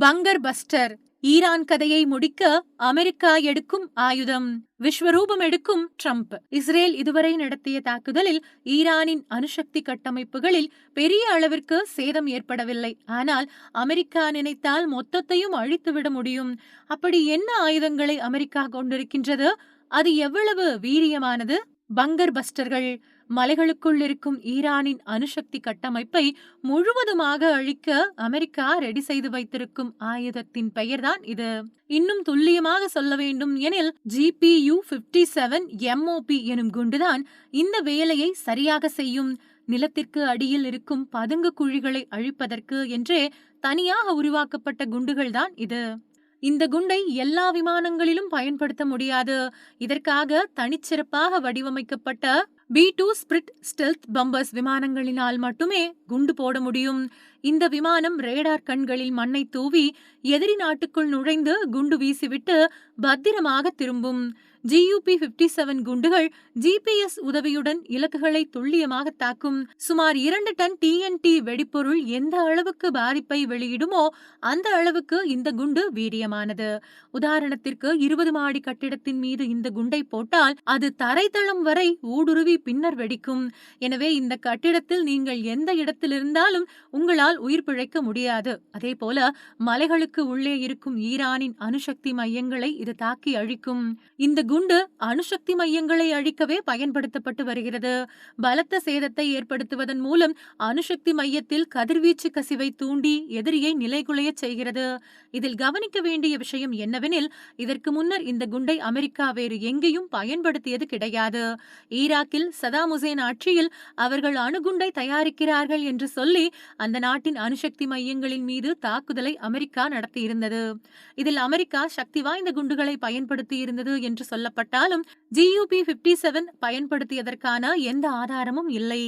பங்கர் Bastar Iran கதையை முடிக்க America எடுக்கும் ஆயுதம் விஸ்வரூபம் எடுக்கும் ட்ரம்ப். இஸ்ரேல் இதுவரை நடத்திய தாக்குதலில் ஈரானின் அணுசக்தி கட்டமைப்புகளில் பெரிய அளவிற்கு சேதம் ஏற்படவில்லை. ஆனால் அமெரிக்கா நினைத்தால் மொத்தத்தையும் அழித்துவிட முடியும். அப்படி என்ன ஆயுதங்களை அமெரிக்கா கொண்டிருக்கின்றது? அது எவ்வளவு வீரியமானது? பங்கர் பஸ்டர்கள் மலைகளுக்குள் இருக்கும் ஈரானின் அணுசக்தி கட்டமைப்பை முழுவதுமாக அழிக்க அமெரிக்கா ரெடி செய்து வைத்திருக்கும் ஆயுதத்தின் பெயர்தான் இது. இன்னும் துல்லியமாக சொல்ல வேண்டும் எனில் ஜிபியு பிப்டி செவன் எம்ஓபி எனும் குண்டுதான் இந்த வேலையை சரியாக செய்யும். நிலத்திற்கு அடியில் இருக்கும் பதுங்கு குழிகளை அழிப்பதற்கு என்றே தனியாக உருவாக்கப்பட்ட குண்டுகள்தான் இது. இந்த குண்டை எல்லா விமானங்களிலும் பயன்படுத்த முடியாது. இதற்காக தனிச்சிறப்பாக வடிவமைக்கப்பட்ட B two spirit stealth bombers விமானங்களினால் மட்டுமே குண்டு போட முடியும். இந்த விமானம் ரேடார் கண்களில் மண்ணை தூவி எதிரி நாட்டுக்குள் நுழைந்து குண்டு வீசிவிட்டு பத்திரமாக திரும்பும். ஜியூபி பிப்டி செவன் குண்டுகள் ஜிபிஎஸ் உதவியுடன் இலக்குகளை துல்லியமாக தாக்கும். சுமார் இரண்டு டன் டிஎன்டி வெடிப்பொருள் எந்த அளவுக்கு பாதிப்பை வெளியிடுமோ அந்த அளவுக்கு இந்த குண்டு வீரியமானது. உதாரணத்திற்கு இருபது மாடி கட்டிடத்தின் மீது இந்த குண்டை போட்டால் அது தரைத்தளம் வரை ஊடுருவி பின்னர் வெடிக்கும். எனவே இந்த கட்டிடத்தில் நீங்கள் எந்த இடத்தில் இருந்தாலும் உங்களால் உயிர் பிழைக்க முடியாது. அதே போல மலைகளுக்கு உள்ளே இருக்கும் ஈரானின் அணுசக்தி மையங்களை இது தாக்கி அழிக்கும். இந்த குண்டு அணுசக்தி மையங்களை அழிக்கவே பயன்படுத்தப்பட்டு வருகிறது. பலத்த சேதத்தை ஏற்படுத்துவதன் மூலம் அணுசக்தி மையத்தில் கதிர்வீச்சு கசிவை தூண்டி எதிரியை நிலைகுலைய செய்கிறது. இதில் கவனிக்க வேண்டிய விஷயம் என்னவெனில் இதற்கு முன்னர் இந்த குண்டை அமெரிக்கா வேறு எங்கேயும் பயன்படுத்தியது கிடையாது. ஈராக்கில் சதாம் ஹுசேன் ஆட்சியில் அவர்கள் அணுகுண்டை தயாரிக்கிறார்கள் என்று சொல்லி அந்த நாட்டின் அணுசக்தி மையங்களின் மீது தாக்குதலை அமெரிக்கா நடத்தியிருந்தது. இதில் அமெரிக்கா சக்தி வாய்ந்த குண்டுகளை பயன்படுத்தி இருந்தது என்று சொல்லப்பட்டாலும் ஜியூபி பிப்டி செவன் பயன்படுத்தியதற்கான எந்த ஆதாரமும் இல்லை.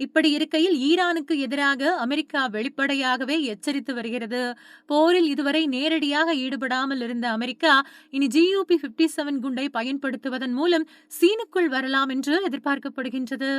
இப்படி இருக்கையில் ஈரானுக்கு எதிராக அமெரிக்கா வெளிப்படையாகவே எச்சரித்து வருகிறது. போரில் இதுவரை நேரடியாக ஈடுபடாமல் இருந்த அமெரிக்கா இனி ஜியூபி பிப்டி செவன் குண்டை பயன்படுத்துவதன் மூலம் சீனுக்குள் வரலாம் என்று எதிர்பார்க்கப்படுகின்றது.